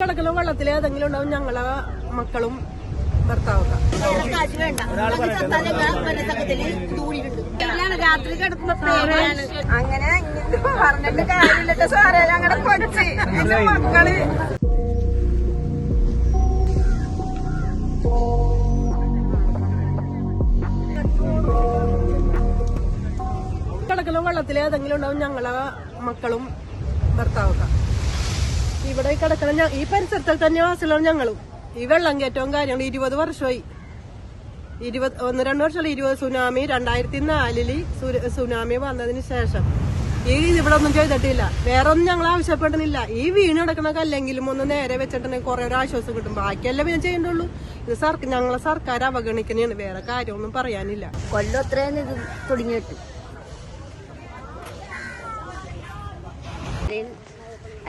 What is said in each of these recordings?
കിടക്കുന്ന വെള്ളത്തിൽ ഏതെങ്കിലും ഉണ്ടാവും ഞങ്ങളെ മക്കളും ഭർത്താവൊക്കെ. രാത്രി കിടക്കുന്ന പേരാണ് അങ്ങനെ പറഞ്ഞിട്ട് കാര്യമില്ലട്ടോ സാറേ. ഞങ്ങളുടെ കൊച്ചി എന്റെ മക്കൾ. കിടക്കുന്ന വെള്ളത്തിൽ ഏതെങ്കിലും ഉണ്ടാവും ഞങ്ങളെ മക്കളും ഭർത്താവൊക്കെ. ഇവിടെ കിടക്കണം ഈ പരിസരത്തിൽ തന്നെ വാസിലാണ് ഞങ്ങളും. ഈ വെള്ളം കയറ്റവും കാര്യങ്ങളും ഇരുപത് വർഷമായി. ഇരുപത് ഒന്ന് രണ്ട് വർഷമല്ല ഇരുപത് സുനാമി രണ്ടായിരത്തി നാലിൽ സുനാമി വന്നതിന് ശേഷം. ഈ ഇവിടെ ഒന്നും ചെയ്തിട്ടില്ല. വേറെ ഒന്നും ഞങ്ങൾ ആവശ്യപ്പെടുന്നില്ല. ഈ വീണ് കിടക്കണ കല്ലെങ്കിലും ഒന്ന് നേരെ വെച്ചിട്ടുണ്ടെങ്കിൽ കുറെ ഒരു ആശ്വാസം കിട്ടും. ബാക്കിയല്ല പിന്നെ ചെയ്യണ്ടുള്ളൂ ഇത് സർക്കാർ ഞങ്ങളെ സർക്കാർ അവഗണിക്കണേണ്. വേറെ കാര്യമൊന്നും പറയാനില്ല. കൊല്ലം അത്രയും ഇത് തുടങ്ങിയിട്ട്.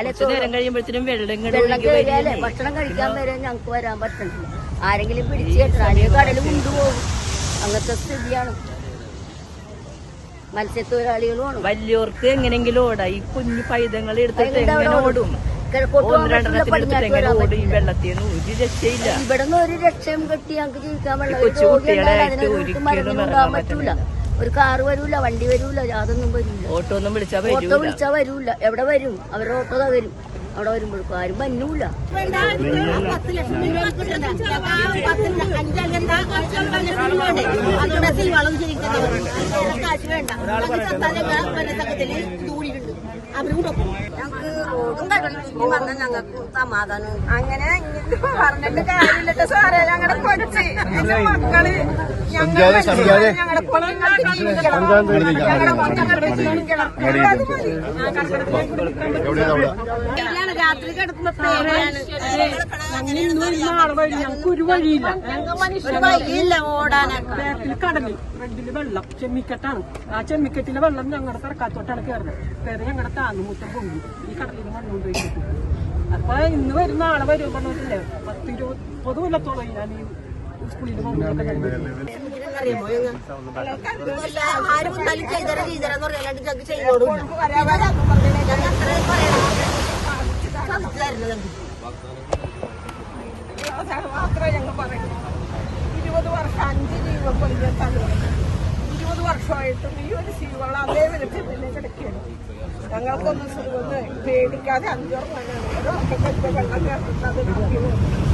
നേരം കഴിയുമ്പോഴത്തേനും വെള്ളം വരികയാണ്. ഭക്ഷണം കഴിക്കാൻ വരെ ഞങ്ങൾക്ക് വരാൻ പറ്റണില്ല. ആരെങ്കിലും പിടിച്ച് കെട്ടണം അല്ലെങ്കിൽ കൊണ്ടുപോകും അങ്ങനത്തെ സ്ഥിതിയാണ്. മത്സ്യത്തൊഴിലാളികളും വലിയവർക്ക് എങ്ങനെങ്കിലും ഓടാ. ഈ കുഞ്ഞു പൈതങ്ങൾ എടുത്തിട്ട് എങ്ങനെ ഓടും. ഇവിടെ നിന്ന് ഒരു രക്ഷയും കെട്ടി. ഞങ്ങൾക്ക് ജീവിക്കാൻ വെള്ളം പറ്റൂല. ഒരു കാറ് വരൂല വണ്ടി വരൂല യാതൊന്നും വരൂല. ഓട്ടോ ഒന്നും വിളിച്ചാ ഓട്ടോ വിളിച്ചാ വരൂല. എവിടെ വരും? അവരുടെ ഓട്ടോ ദാ വരും. അവിടെ വരുമ്പോഴേക്കും ആരും വന്നൂല. ഞങ്ങൾക്ക് സമാധാനം. അങ്ങനെ ഇങ്ങോട്ട് പറഞ്ഞിട്ട് കാര്യമില്ലട്ടോ സാറേ. ഞങ്ങളുടെ കൊച്ചി എന്റെ മക്കൾ. ഇതിലാണ് രാത്രി കിടക്കുന്ന പേരാണ് ഞങ്ങൾക്ക് ഒരു വഴിയില്ല. വഴിയില്ല ഓടാനൊക്കെ. ബാക്കിൽ കടലിൽ വെള്ളം ചെമ്മിക്കെട്ടാണ്. ആ ചെമ്മിക്കെട്ടിലെ വെള്ളം ഞങ്ങളുടെ സർക്കാത്തോട്ടാണ് കയറുന്നത് പേര് ഞങ്ങളുടെ താങ്ങുമുറ്റം പൊങ്ങി ഈ കടലിൽ മണ്ണുകൊണ്ട് വെച്ചിട്ട് അപ്പൊ ഇന്ന് വരും നാളെ വരും പറഞ്ഞിട്ടില്ലേ? പത്ത് ഇരുപത് മുപ്പത് കൊല്ലത്തോളം ഞാൻ ഈ ആര് ഇരുപത് വർഷം അഞ്ച് ജീവൻ കൊല്ലിയെത്താണ് ഇരുപത് വർഷമായിട്ടും ഈ ഒരു ജീവകൾ അതേ വിധത്തിൽ തന്നെ കിടക്കുകയാണ്. ഞങ്ങൾക്കൊന്നും പേടിക്കാതെ അഞ്ചോർ മണി വെള്ളം കയറുന്നത്